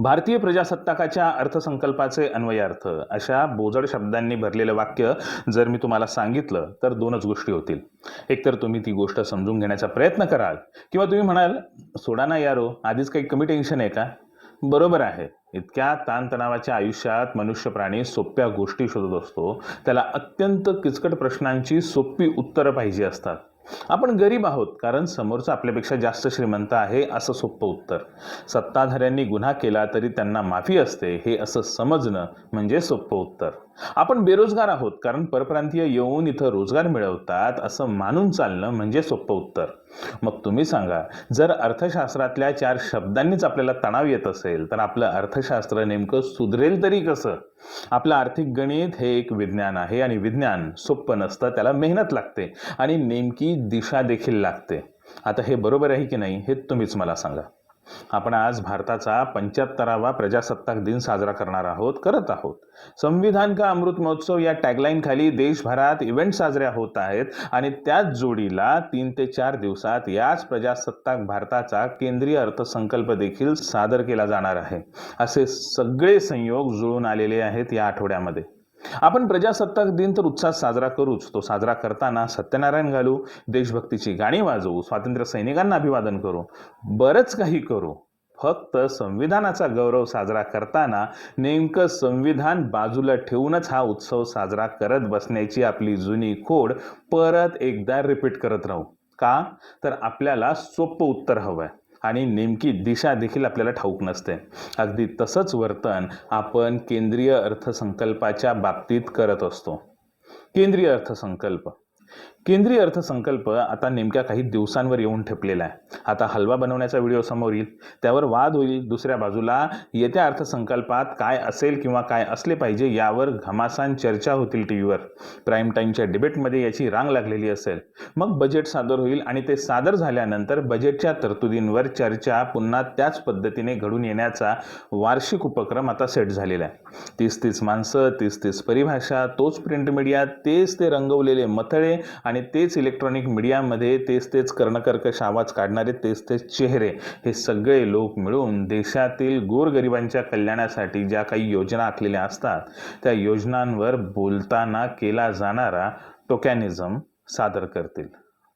भारतीय प्रजासत्ताकाच्या अर्थसंकल्पाचे अन्वयार्थ अशा बोजड शब्दांनी भरलेलं वाक्य जर मी तुम्हाला सांगितलं तर दोनच गोष्टी होतील. एकतर तुम्ही ती गोष्ट समजून घेण्याचा प्रयत्न कराल किंवा तुम्ही म्हणाल सोडा ना यारो आधीच काही कमी टेन्शन आहे का? बरोबर आहे. इतक्या ताणतणावाच्या आयुष्यात मनुष्य प्राणी सोप्या गोष्टी शोधत असतो. त्याला अत्यंत किचकट प्रश्नांची सोपी उत्तरं पाहिजे असतात. आपण गरीब आहोत कारण समोरचा आपल्यापेक्षा जास्त श्रीमंत आहे असं सोपं उत्तर. सत्ताधाऱ्यांनी गुन्हा केला तरी त्यांना माफी असते हे असं समजणं म्हणजे सोपं उत्तर. आपण बेरोजगार आहोत कारण परप्रांतीय येऊन इथं रोजगार मिळवतात असं मानून चालणं म्हणजे सोपं उत्तर. मग तुम्ही सांगा जर अर्थशास्त्रातल्या चार शब्दांनीच आपल्याला तणाव येत असेल तर आपलं अर्थशास्त्र नेमकं सुधरेल तरी कसं? आपलं आर्थिक गणित हे एक विज्ञान आहे आणि विज्ञान सोपं नसतं त्याला मेहनत लागते आणि नेमकी दिशा देखील लागते. आता हे बरोबर आहे की नाही हे तुम्हीच मला सांगा. आपण आज भारताचा पंच्याहत्तरावा प्रजासत्ताक दिन साजरा करणार आहोत करत आहोत. संविधान का अमृत महोत्सव या टॅगलाईन खाली देशभरात इव्हेंट साजऱ्या होत आहेत आणि त्याच जोडीला तीन ते चार दिवसात याच प्रजासत्ताक भारताचा केंद्रीय अर्थसंकल्प देखील सादर केला जाणार आहे. असे सगळे संयोग जुळून आलेले आहेत या आठवड्यामध्ये. आपण प्रजासत्ताक दिन तर उत्साहात साजरा करूच. तो साजरा करताना सत्यनारायण घालू देशभक्तीची गाणी वाजवू स्वातंत्र्य सैनिकांना अभिवादन करू. बरंच काही करू. फक्त संविधानाचा गौरव साजरा करताना नेमकं संविधान बाजूला ठेवूनच हा उत्सव साजरा करत बसण्याची आपली जुनी खोड परत एकदा रिपीट करत राहू. का? तर आपल्याला सोपं उत्तर हवं आहे आणि नेमकी दिशा देखील आपल्याला ठाऊक नसते. अगदी तसंच वर्तन आपण केंद्रीय अर्थसंकल्पाच्या बाबतीत करत असतो. केंद्रीय अर्थसंकल्प. केंद्रीय अर्थसंकल्प आता नेमक्या काही दिवसांवर येऊन ठेपलेला आहे. आता हलवा बनवण्याचा व्हिडिओ समोर येईल. त्यावर वाद होईल. दुसऱ्या बाजूला येत्या अर्थसंकल्पात काय असेल किंवा काय असले पाहिजे यावर घमासान चर्चा होतील टी व्हीवर प्राईम टाईमच्या डिबेटमध्ये याची रांग लागलेली असेल. मग बजेट सादर होईल आणि ते सादर झाल्यानंतर बजेटच्या तरतुदींवर चर्चा पुन्हा त्याच पद्धतीने घडून येण्याचा वार्षिक उपक्रम आता सेट झालेला आहे. तीस तीस माणसं तीस तीस परिभाषा तोच प्रिंट मीडिया तेच ते रंगवलेले मथळे आणि तेच इलेक्ट्रॉनिक मीडियामध्ये तेच तेच कर्णकर्कश आवाज काढणारे तेच तेच चेहरे हे सगळे लोक मिळून देशातील गोरगरिबांच्या कल्याणासाठी ज्या काही योजना आखलेल्या असतात त्या योजनांवर बोलताना केला जाणारा टोकॅनिझम सादर करतील.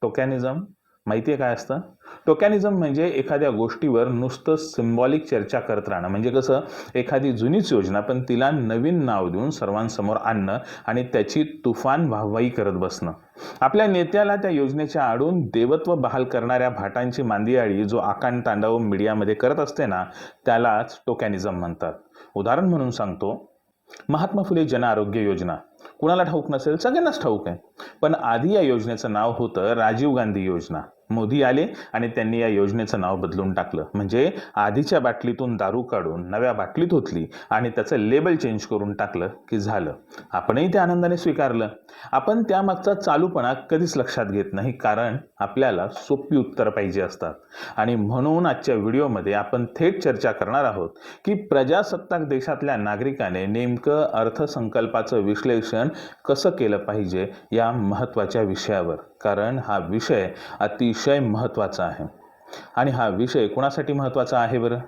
टोकॅनिझम माहिती आहे काय असतं? टोकॅनिझम म्हणजे एखाद्या गोष्टीवर नुसतं सिम्बॉलिक चर्चा करत राहणं. म्हणजे कसं? एखादी जुनीच योजना पण तिला नवीन नाव देऊन सर्वांसमोर आणणं आणि त्याची तुफान वाहवाही करत बसणं. आपल्या नेत्याला त्या योजनेच्या आडून देवत्व बहाल करणाऱ्या भाटांची मांदियाळी जो आकांड तांडव मीडियामध्ये करत असते ना त्यालाच टोकॅनिझम म्हणतात. उदाहरण म्हणून सांगतो. महात्मा फुले जन आरोग्य योजना. कुणाला ठाऊक नसेल? सगळ्यांनाच ठाऊक आहे. पण आधी या योजनेचं नाव होतं राजीव गांधी योजना. मोदी आले आणि त्यांनी या योजनेचं नाव बदलून टाकलं. म्हणजे आधीच्या बाटलीतून दारू काढून नव्या बाटलीत होतली आणि त्याचं लेबल चेंज करून टाकलं की झालं. आपणही ते आनंदाने स्वीकारलं. आपण त्यामागचा चालूपणा कधीच लक्षात घेत नाही कारण आपल्याला सोपी उत्तर पाहिजे असतात. आणि म्हणून आजच्या व्हिडिओमध्ये आपण थेट चर्चा करणार आहोत की प्रजासत्ताक देशातल्या नागरिकाने नेमकं अर्थसंकल्पाचं विश्लेषण कसं केलं पाहिजे या महत्त्वाच्या विषयावर. कारण हा विषय अतिशय महत्त्वाचा आहे. आणि हा विषय कोणासाठी महत्त्वाचा आहे बरं?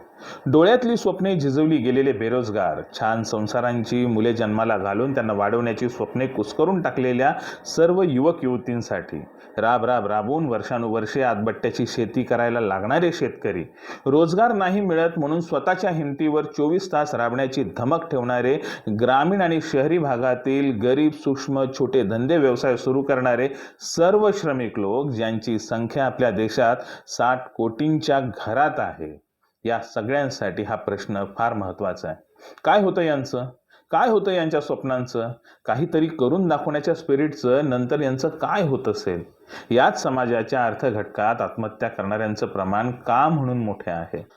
डोळ्यातली स्वप्ने झिजवली गेलेले बेरोजगार छान संसारांची मुले जन्माला घालून त्यांना वाढवण्याची स्वप्ने कुस्करून टाकलेल्या सर्व युवक युवतींसाठी. राब राब राबून वर्षानुवर्षे आतबट्ट्याची शेती करायला लागणारे शेतकरी. रोजगार नाही मिळत म्हणून स्वतःच्या हिमतीवर चोवीस तास राबण्याची धमक ठेवणारे ग्रामीण आणि शहरी भागातील गरीब सूक्ष्म छोटे धंदे व्यवसाय सुरू करणारे सर्व श्रमिक लोक ज्यांची संख्या आपल्या देशात साठ कोटींच्या घरात आहे. या सगळ्यांसाठी हा प्रश्न फार महत्त्वाचा आहे. काय होतं यांचं? काय होतं यांच्या स्वप्नांचं? काहीतरी करून दाखवण्याच्या स्पिरिटचं नंतर यांचं काय होत असेल? याच समाजाच्या अर्थघटकात आत्महत्या करणाऱ्यांचं प्रमाण का म्हणून मोठे आहे?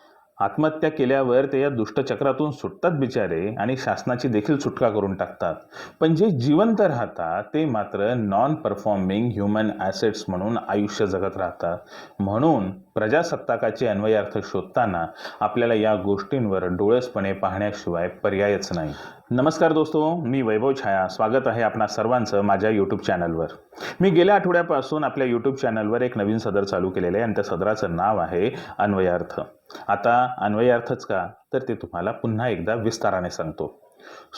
आत्महत्या केल्यावर ते या दुष्टचक्रातून सुटतात बिचारे आणि शासनाची देखील सुटका करून टाकतात. पण जे जिवंत राहतात ते मात्र नॉन परफॉर्मिंग ह्युमन ॲसेट्स म्हणून आयुष्य जगत राहतात. म्हणून प्रजासत्ताकाचे अन्वयार्थ शोधताना आपल्याला या गोष्टींवर डोळसपणे पाहण्याशिवाय पर्यायच नाही. नमस्कार दोस्तों मी वैभव छाया. स्वागत आहे आपणा सर्वांचं माझ्या यूट्यूब चॅनलवर मी गेल्या आठवड्यापासून आपल्या यूट्यूब चॅनलवर एक नवीन सदर चालू केलेलं आहे आणि त्या सदराचं नाव आहे अन्वयार्थ. आता अन्वयार्थच का? तर ते तुम्हाला पुन्हा एकदा विस्ताराने सांगतो.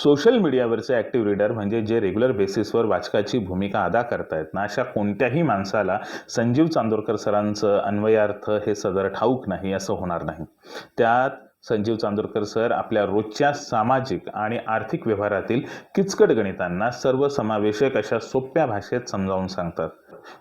सोशल मीडियावरचे ॲक्टिव्ह रीडर म्हणजे जे रेग्युलर बेसिसवर वाचकाची भूमिका अदा करतायत ना अशा कोणत्याही माणसाला संजीव चांदोरकर सरांचं अन्वयार्थ हे सदर ठाऊक नाही असं होणार नाही. त्यात संजीव चांदोरकर सर आपल्या रोजच्या सामाजिक आणि आर्थिक व्यवहारातील किचकट गणितांना सर्वसमावेशक अशा सोप्या भाषेत समजावून सांगतात.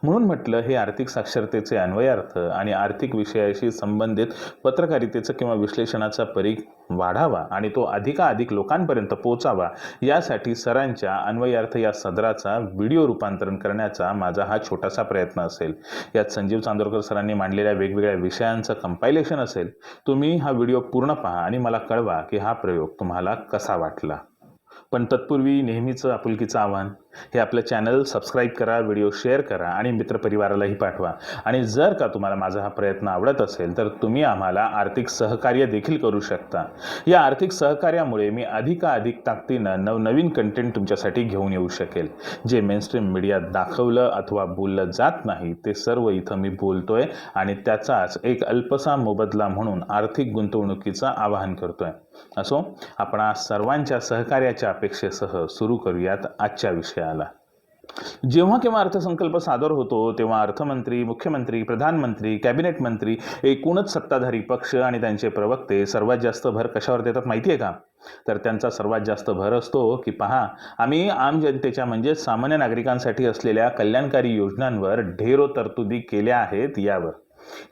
म्हणून म्हटलं हे आर्थिक साक्षरतेचे अन्वयार्थ आणि आर्थिक विषयाशी संबंधित पत्रकारितेचं किंवा विश्लेषणाचा परीघ वाढावा आणि तो अधिकाधिक लोकांपर्यंत पोचावा यासाठी सरांच्या अन्वयार्थ या सदराचा व्हिडिओ रूपांतरण करण्याचा माझा हा छोटासा प्रयत्न असेल. यात संजीव चांदोरकर सरांनी मांडलेल्या वेगवेगळ्या विषयांचं कंपायलेशन असेल. तुम्ही हा व्हिडिओ पूर्ण पहा आणि मला कळवा की हा प्रयोग तुम्हाला कसा वाटला. पण तत्पूर्वी नेहमीचं आपुलकीचं आव्हान. हे आपलं चॅनल सबस्क्राईब करा व्हिडिओ शेअर करा आणि मित्रपरिवारालाही पाठवा. आणि जर का तुम्हाला माझा हा प्रयत्न आवडत असेल तर तुम्ही आम्हाला आर्थिक सहकार्य देखील करू शकता. या आर्थिक सहकार्यामुळे मी अधिकाधिक ताकदीनं नवनवीन कंटेंट तुमच्यासाठी घेऊन येऊ शकेल. जे मेनस्ट्रीम मीडियात दाखवलं अथवा बोललं जात नाही ते सर्व इथं मी बोलतोय आणि त्याचाच एक अल्पसा मोबदला म्हणून आर्थिक गुंतवणुकीचं आवाहन करतोय. असो आपण सर्वांच्या सहकार्याच्या अपेक्षेसह सुरू करूयात आजच्या विषयाला. जेव्हा केव्हा अर्थसंकल्प सादर होतो तेव्हा अर्थमंत्री मुख्यमंत्री प्रधानमंत्री कॅबिनेट मंत्री एकूणच सत्ताधारी पक्ष आणि त्यांचे प्रवक्ते सर्वात जास्त भर कशावर देतात माहिती आहे का? तर त्यांचा सर्वात जास्त भर असतो की पहा आम्ही आम जनतेच्या म्हणजे सामान्य नागरिकांसाठी असलेल्या कल्याणकारी योजनांवर ढेरो तरतुदी केल्या आहेत यावर.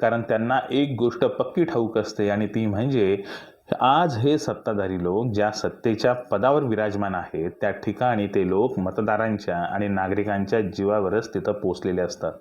कारण त्यांना एक गोष्ट पक्की ठाऊक असते आणि ती म्हणजे आज हे सत्ताधारी लोक ज्या सत्तेच्या पदावर विराजमान आहेत त्या ठिकाणी ते लोक मतदारांच्या आणि नागरिकांच्या जीवावरच तिथं पोचलेले असतात.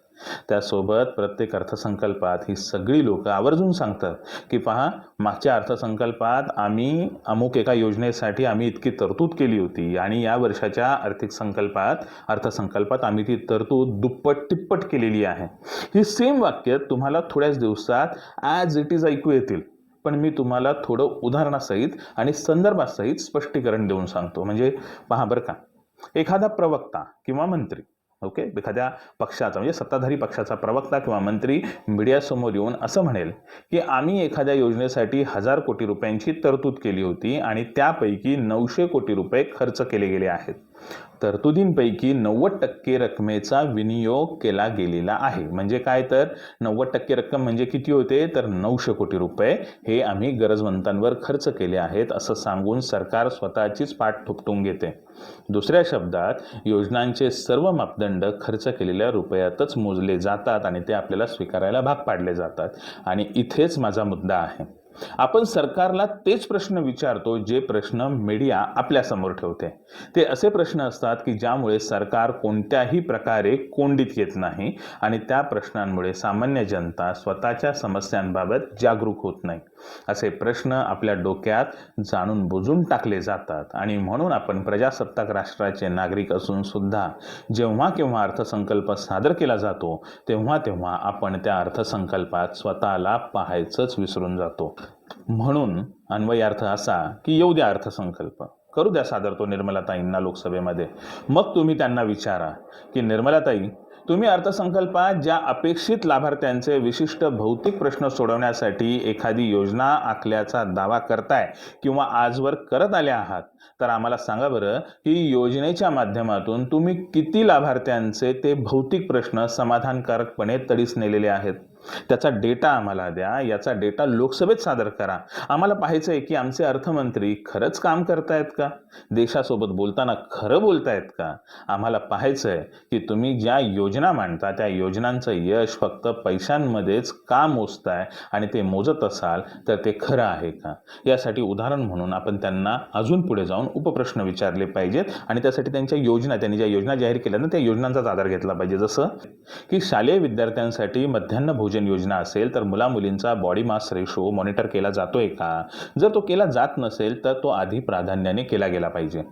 त्यासोबत प्रत्येक अर्थसंकल्पात ही सगळी लोक आवर्जून सांगतात की पहा मागच्या अर्थसंकल्पात आम्ही अमुक एका योजनेसाठी आम्ही इतकी तरतूद केली होती आणि या वर्षाच्या आर्थिक संकल्पात अर्थसंकल्पात आम्ही ती तरतूद दुप्पट तिप्पट केलेली आहे. ही सेम वाक्य तुम्हाला थोड्याच दिवसात ॲज इट इज ऐकू येतील. पण मी तुम्हाला थोडं उदाहरणासहित आणि संदर्भासहित स्पष्टीकरण देऊन सांगतो. म्हणजे पहा बरं का एखादा प्रवक्ता किंवा मंत्री ओके एखाद्या पक्षाचा म्हणजे सत्ताधारी पक्षाचा प्रवक्ता किंवा मंत्री मीडियासमोर येऊन असं म्हणेल की आम्ही एखाद्या योजनेसाठी हजार कोटी रुपयांची तरतूद केली होती आणि त्यापैकी नऊशे कोटी रुपये खर्च केले गेले आहेत. तरतुदींपैकी नव्वद टक्के रकमेचा विनियोग केला गेलेला आहे. म्हणजे काय तर? नव्वद टक्के रक्कम म्हणजे किती होते? तर नऊशे कोटी रुपये. हे आम्ही गरजवंतांवर खर्च केले आहेत असं सांगून सरकार स्वतःचीच पाठ थुपटून घेते. दुसऱ्या शब्दात योजनांचे सर्व मापदंड खर्च केलेल्या रुपयातच मोजले जातात आणि ते आपल्याला स्वीकारायला भाग पाडले जातात. आणि इथेच माझा मुद्दा आहे. आपण सरकारला तेच प्रश्न विचारतो जे प्रश्न मीडिया आपल्यासमोर ठेवते. ते असे प्रश्न असतात की ज्यामुळे सरकार कोणत्याही प्रकारे कोंडीत येत नाही आणि त्या प्रश्नांमुळे सामान्य जनता स्वतःच्या समस्यांबाबत जागरूक होत नाही. असे प्रश्न आपल्या डोक्यात जाणून बुजून टाकले जातात. आणि म्हणून आपण प्रजासत्ताक राष्ट्राचे नागरिक असून सुद्धा जेव्हा केव्हा अर्थसंकल्प सादर केला जातो तेव्हा तेव्हा आपण त्या अर्थसंकल्पात स्वतःला पाहायचंच विसरून जातो. म्हणून अन्वयार्थ असा की येऊ द्या अर्थसंकल्प. करू द्या सादर तो निर्मलाताईंना लोकसभेमध्ये. मग तुम्ही त्यांना विचारा की निर्मलाताई तुम्ही अर्थसंकल्पात ज्या अपेक्षित लाभार्थ्यांचे विशिष्ट भौतिक प्रश्न सोडवण्यासाठी एखादी योजना आखल्याचा दावा करताय किंवा आजवर करत आले आहात तर आम्हाला सांगा बरं की योजनेच्या माध्यमातून तुम्ही किती लाभार्थ्यांचे ते भौतिक प्रश्न समाधानकारकपणे तडीस नेलेले आहेत? त्याचा डेटा आम्हाला द्या याचा डेटा लोकसभेत सादर करा. आम्हाला पाहायचं आहे की आमचे अर्थमंत्री खरंच काम करतायत का? देशासोबत बोलताना खरं बोलतायत का? आम्हाला पाहायचं आहे की तुम्ही ज्या योजना मांडता त्या योजनांचं यश फक्त पैशांमध्येच का मोजताय आणि ते मोजत असाल तर ते खरं आहे का? यासाठी उदाहरण म्हणून आपण त्यांना अजून पुढे जाऊन उपप्रश्न विचारले पाहिजेत आणि त्यासाठी त्यांच्या योजना त्यांनी ज्या योजना जाहीर केल्या ना त्या योजनांचाच आधार घेतला पाहिजे. जसं की शालेय विद्यार्थ्यांसाठी मध्यान्ह भोजन योजना असेल तर मुलामुलींचा बॉडी मास रेशो मॉनिटर केला जातोय का? जर तो केला जात नसेल तर तो आधी प्राधान्याने केला गेला पाहिजे.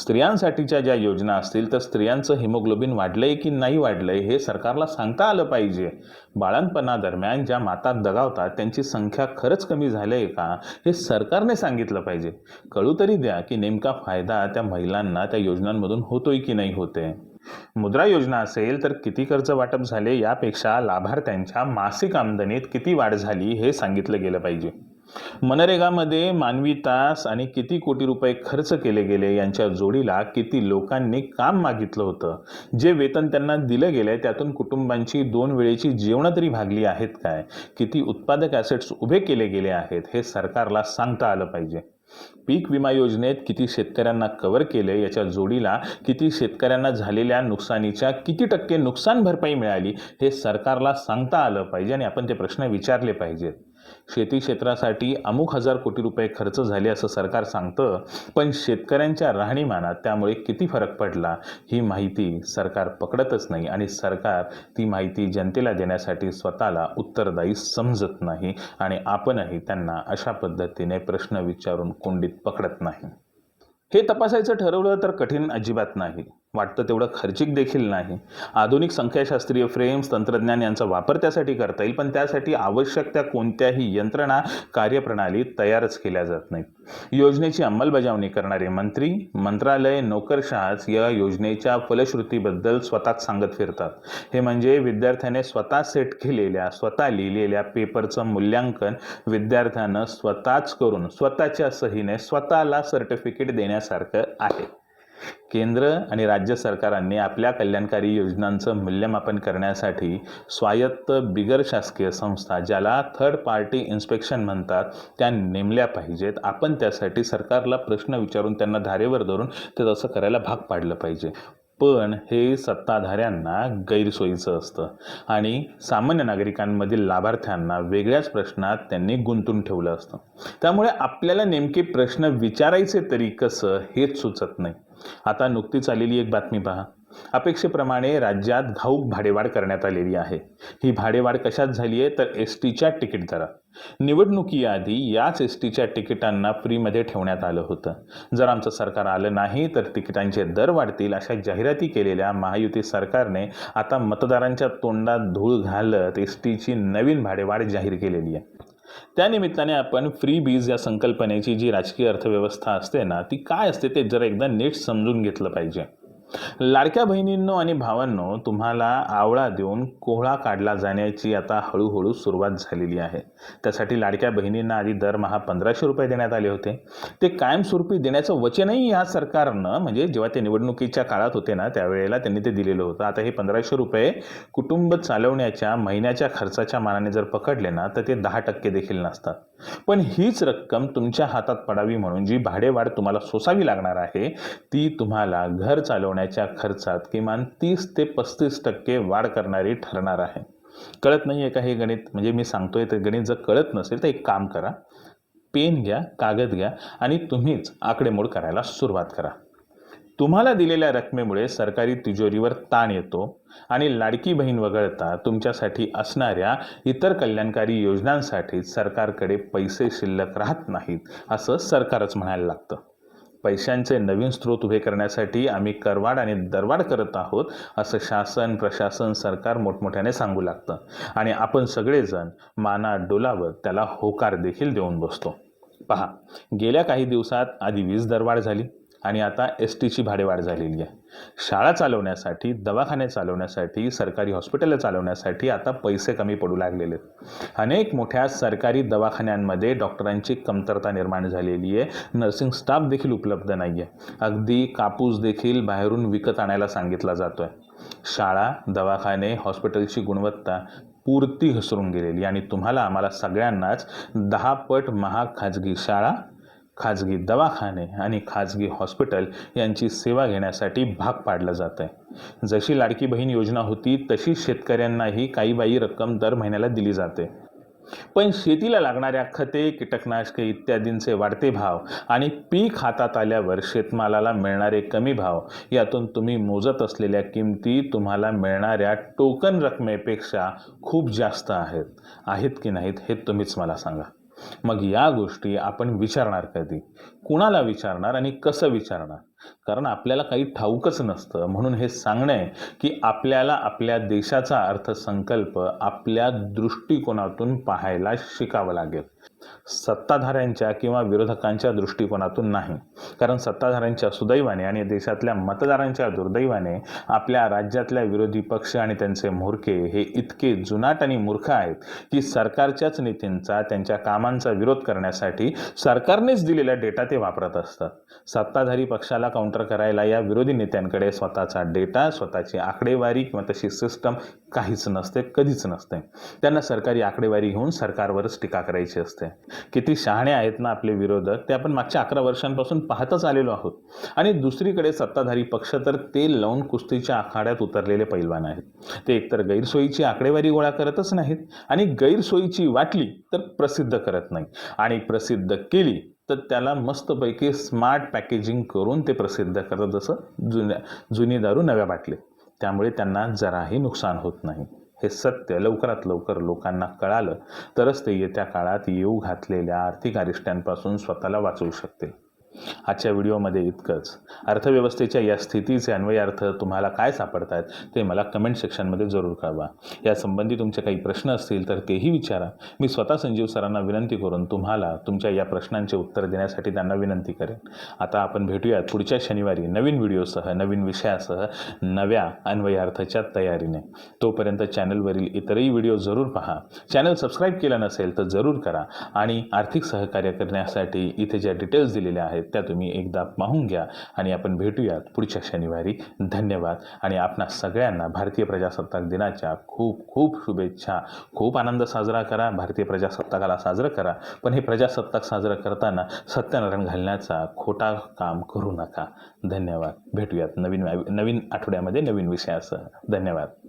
स्त्रियांसाठीच्या ज्या योजना असतील तर स्त्रियांचं हिमोग्लोबिन वाढलंय की नाही वाढलंय हे सरकारला सांगता आलं पाहिजे. बाळणपणादरम्यान ज्या माता दगावतात त्यांची संख्या खरंच कमी झाली आहे का? हे सरकारने सांगितलं पाहिजे. कळू तरी द्या की नेमका फायदा त्या महिलांना त्या योजनांमधून होतोय की नाही होते मुद्रा योजना असेल तर किती कर्ज वाटप झाले यापेक्षा लाभार्थ्यांच्या मासिक आमदनीत किती वाढ झाली हे सांगितलं गेलं पाहिजे. मनरेगामध्ये मानवी तास आणि किती कोटी रुपये खर्च केले गेले यांच्या जोडीला किती लोकांनी काम मागितलं होतं? जे वेतन त्यांना दिलं गेलंय त्यातून कुटुंबांची दोन वेळेची जेवणं तरी भागली आहेत काय? किती उत्पादक ॲसेट्स उभे केले गेले आहेत हे सरकारला सांगता आलं पाहिजे. पीक विमा योजनेत किती शेतकऱ्यांना कव्हर केले याच्या जोडीला किती शेतकऱ्यांना झालेल्या नुकसानीच्या किती टक्के नुकसान भरपाई मिळाली हे सरकारला सांगता आलं पाहिजे आणि आपण ते प्रश्न विचारले पाहिजेत. शेती क्षेत्रासाठी अमुक हजार कोटी रुपये खर्च झाले असं सरकार सांगतं पण शेतकऱ्यांच्या राहणीमानात त्यामुळे किती फरक पडला ही माहिती सरकार पकडतच नाही आणि सरकार ती माहिती जनतेला देण्यासाठी स्वतःला उत्तरदायी समजत नाही आणि आपणही त्यांना अशा पद्धतीने प्रश्न विचारून कोंडीत पकडत नाही. हे तपासायचं ठरवलं तर कठीण अजिबात नाही. वाटतं तेवढं खर्चिक देखील नाही. आधुनिक संख्याशास्त्रीय फ्रेम्स तंत्रज्ञान यांचा वापर त्यासाठी करता येईल पण त्यासाठी आवश्यक त्या कोणत्याही यंत्रणा कार्यप्रणाली तयारच केल्या जात नाहीत. योजनेची अंमलबजावणी करणारे मंत्री मंत्रालय नोकरशहाच या योजनेच्या फलश्रुतीबद्दल स्वतःच सांगत फिरतात. हे म्हणजे विद्यार्थ्याने स्वतः सेट केलेल्या स्वतः लिहिलेल्या पेपरचं मूल्यांकन विद्यार्थ्यानं स्वतःच करून स्वतःच्या सहीने स्वतःला सर्टिफिकेट देण्यासारखं आहे. केंद्र आणि राज्य सरकारांनी आपल्या कल्याणकारी योजनांचं मूल्यमापन करण्यासाठी स्वायत्त बिगर शासकीय संस्था ज्याला थर्ड पार्टी इन्स्पेक्शन म्हणतात त्या नेमल्या पाहिजेत. आपण त्यासाठी सरकारला प्रश्न विचारून त्यांना धारेवर धरून ते तसं करायला भाग पाडलं पाहिजे. पण हे सत्ताधाऱ्यांना गैरसोयीचं असतं. आणि सामान्य नागरिकांमधील लाभार्थ्यांना वेगळ्याच प्रश्नात त्यांनी गुंतून ठेवलं असतं. त्यामुळे आपल्याला नेमके प्रश्न विचारायचे तरी कसं हेच सुचत नाही. आता नुकतीच आलेली एक बातमी पहा. अपेक्षेप्रमाणे राज्यात घाऊक भाडेवाढ करण्यात आलेली आहे. ही भाडेवाढ कशात झाली आहे? तर एस टीच्या तिकीट दरात. निवडणुकीआधी याच एस टीच्या तिकिटांना फ्रीमध्ये ठेवण्यात आलं होतं. जर आमचं सरकार आलं नाही तर तिकिटांचे दर वाढतील अशा जाहिराती केलेल्या महायुती सरकारने आता मतदारांच्या तोंडात धूळ घालत एस टीची नवीन भाडेवाढ जाहीर केलेली आहे. त्यानिमित्ताने आपण फ्री बीज या संकल्पनेची जी राजकीय अर्थव्यवस्था असते ना ती काय असते ते जर एकदा नीट समजून घेतलं पाहिजे. लाडक्या बहिणींनो आणि भावांनो तुम्हाला आवळा देऊन कोहळा काढला जाण्याची आता हळूहळू सुरुवात झालेली आहे. त्यासाठी लाडक्या बहिणींना आधी दरमहा पंधराशे रुपये देण्यात आले होते. ते कायमस्वरूपी देण्याचं वचनही या सरकारनं म्हणजे जेव्हा ते निवडणुकीच्या काळात होते ना त्यावेळेला त्यांनी ते दिलेलं होतं. आता हे पंधराशे रुपये कुटुंब चालवण्याच्या महिन्याच्या खर्चाच्या मानाने जर पकडले ना तर ते दहा टक्के देखील नसतात. पण हीच रक्कम तुमच्या हातात पडावी म्हणून जी भाडेवाढ तुम्हाला सोसावी लागणार आहे ती तुम्हाला घर चालवण्या चालवण्याच्या खर्चात किमान तीस ते पस्तीस टक्के वाढ करणारी ठरणार आहे. कळत नाही आहे का हे गणित? म्हणजे मी सांगतोय ते गणित जर कळत नसेल तर एक काम करा. पेन घ्या कागद घ्या आणि तुम्हीच आकडेमोड करायला सुरुवात करा. तुम्हाला दिलेल्या रकमेमुळे सरकारी तिजोरीवर ताण येतो आणि लाडकी बहीण वगळता तुमच्यासाठी असणाऱ्या इतर कल्याणकारी योजनांसाठी सरकारकडे पैसे शिल्लक राहत नाहीत असं सरकारच म्हणायला लागतं. पैशांचे नवीन स्रोत उभे करण्यासाठी आम्ही करवाढ आणि दरवाढ करत आहोत असं शासन प्रशासन सरकार मोठमोठ्याने सांगू लागतं. आणि आपण सगळेजण माना डोलावत त्याला होकार देखील देऊन बसतो. पहा गेल्या काही दिवसात आधी वीज दरवाढ झाली. आणि आता एस टीची भाडेवाढ झालेली आहे. शाळा चालवण्यासाठी दवाखाने चालवण्यासाठी सरकारी हॉस्पिटलं चालवण्यासाठी आता पैसे कमी पडू लागलेले आहेत. अनेक मोठ्या सरकारी दवाखान्यांमध्ये डॉक्टरांची कमतरता निर्माण झालेली आहे. नर्सिंग स्टाफ देखील उपलब्ध नाही आहे अगदी कापूस देखील बाहेरून विकत आणायला सांगितला जातो आहे शाळा दवाखाने हॉस्पिटलची गुणवत्ता पूर्ती घसरून गेलेली आणि तुम्हाला आम्हाला सगळ्यांनाच दहा पट महाग खाजगी शाळा खाजगी दवाखाने आणि खाजगी हॉस्पिटल यांची सेवा घेण्यासाठी भाग पाडलं जात आहे जशी लाडकी बहीण योजना होती तशी शेतकऱ्यांनाही काही बाई रक्कम दर महिन्याला दिली जाते. पण शेतीला लागणाऱ्या खते कीटकनाशके इत्यादींचे वाढते भाव आणि पीक हातात आल्यावर शेतमालाला मिळणारे कमी भाव यातून तुम्ही मोजत असलेल्या किमती तुम्हाला मिळणाऱ्या टोकन रकमेपेक्षा खूप जास्त आहेत. आहेत की नाहीत हे तुम्हीच मला सांगा. मग या गोष्टी आपण विचारणार कधी? कुणाला विचारणार आणि कसं विचारणार? कारण आपल्याला काही ठाऊकच नसतं. म्हणून हे सांगणं आहे की आपल्याला आपल्या देशाचा अर्थसंकल्प आपल्या दृष्टिकोनातून पाहायला शिकावं लागेल. सत्ताधाऱ्यांच्या किंवा विरोधकांच्या दृष्टिकोनातून नाही. कारण सत्ताधाऱ्यांच्या सुदैवाने आणि देशातल्या मतदारांच्या दुर्दैवाने आपल्या राज्यातल्या विरोधी पक्ष आणि त्यांचे म्होरके हे इतके जुनाट आणि मूर्ख आहेत की सरकारच्याच नेत्यांचा त्यांच्या कामांचा विरोध करण्यासाठी सरकारनेच दिलेला डेटा ते वापरत असतात. सत्ताधारी पक्षाला काउंटर करायला या विरोधी नेत्यांकडे स्वतःचा डेटा स्वतःची आकडेवारी किंवा तशी सिस्टम काहीच नसते कधीच नसते. त्यांना सरकारी आकडेवारी घेऊन सरकारवरच टीका करायची असते. किती शहाणे आहेत ना आपले विरोधक ते आपण मागच्या अकरा वर्षांपासून पाहतच आलेलो आहोत. आणि दुसरीकडे सत्ताधारी पक्ष तर ते लावून कुस्तीच्या आखाड्यात उतरलेले पैलवान आहेत. ते एकतर गैरसोयीची आकडेवारी गोळा करतच नाहीत आणि गैरसोयीची वाटली तर प्रसिद्ध करत नाही आणि प्रसिद्ध केली तर त्याला मस्तपैकी स्मार्ट पॅकेजिंग करून ते प्रसिद्ध करतात. जसं जुन्या जुनी दारू नव्या बाटलीत. त्यामुळे त्यांना जराही नुकसान होत नाही. हे सत्य. लवकरात लवकर लोकांना कळालं तरच ते येत्या काळात येऊ घातलेल्या आर्थिक अरिष्ट्यांपासून स्वतःला वाचवू शकतील. आजच्या व्हिडिओमध्ये इतकंच. अर्थव्यवस्थेच्या या स्थितीचे अन्वयार्थ तुम्हाला काय सापडतात ते मला कमेंट सेक्शनमध्ये जरूर कळवा. यासंबंधी तुमचे काही प्रश्न असतील तर तेही विचारा. मी स्वतः संजीव सरांना विनंती करून तुम्हाला तुमच्या या प्रश्नांचे उत्तर देण्यासाठी त्यांना विनंती करेन. आता आपण भेटूयात पुढच्या शनिवारी नवीन व्हिडिओसह नवीन विषयासह नव्या अन्वयार्थाच्या तयारीने. तोपर्यंत चॅनलवरील इतरही व्हिडिओ जरूर पहा. चॅनल सबस्क्राईब केलं नसेल तर जरूर करा आणि आर्थिक सहकार्य करण्यासाठी इथे ज्या डिटेल्स दिलेल्या आहेत आहेत त्या तुम्ही एकदा पाहून घ्या आणि आपण भेटूयात पुढच्या शनिवारी. धन्यवाद. आणि आपणा सगळ्यांना भारतीय प्रजासत्ताक दिनाच्या खूप खूप शुभेच्छा. खूप आनंद साजरा करा. भारतीय प्रजासत्ताकाला साजरं करा. पण हे प्रजासत्ताक साजरं करताना सत्यनारायण घालण्याचा खोटा काम करू नका. धन्यवाद. भेटूयात नवीन नवीन आठवड्यामध्ये नवीन विषयासह. धन्यवाद.